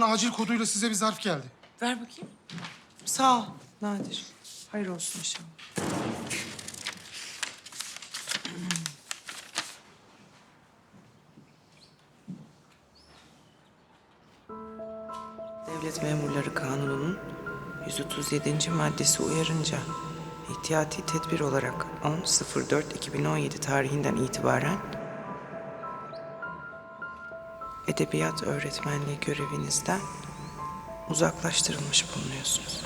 acil koduyla size bir zarf geldi. Ver bakayım. Sağ ol Nadir. Hayır olsun inşallah. Devlet Memurları Kanunu'nun 137. maddesi uyarınca ihtiyati tedbir olarak 10.04.2017 tarihinden itibaren edebiyat öğretmenliği görevinizden uzaklaştırılmış bulunuyorsunuz.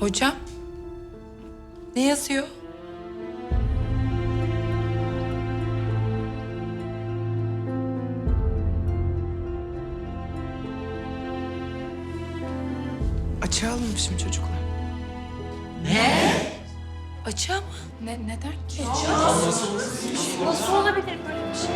Hocam. Ne yazıyor? Açığa alınmışım çocuklar. Açığa mı? Ne, neden ki? Açığa. Nasıl olabilir böyle bir şey?